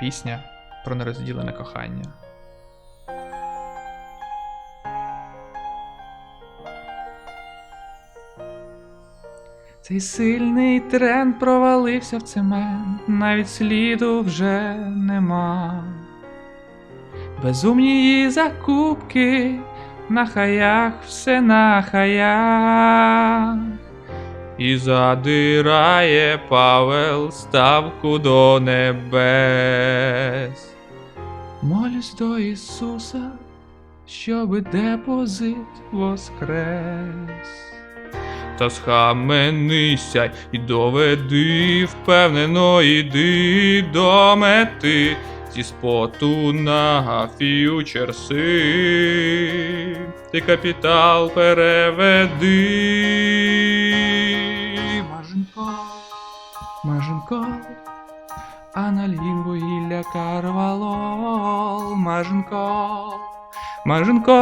Пісня про нерозділене кохання. Цей сильний тренд провалився в цемент, навіть сліду вже нема. Безумні її закупки, на хаях все на хаях. І задирає Павел ставку до небес. Молюсь до Ісуса, щоби депозит воскрес. Та схаменися і доведи, впевнено йди до мети зі споту на ф'ючерси. Ти капітал переведи. Маженко, аналін вугілля карвалол, маженко, маженко.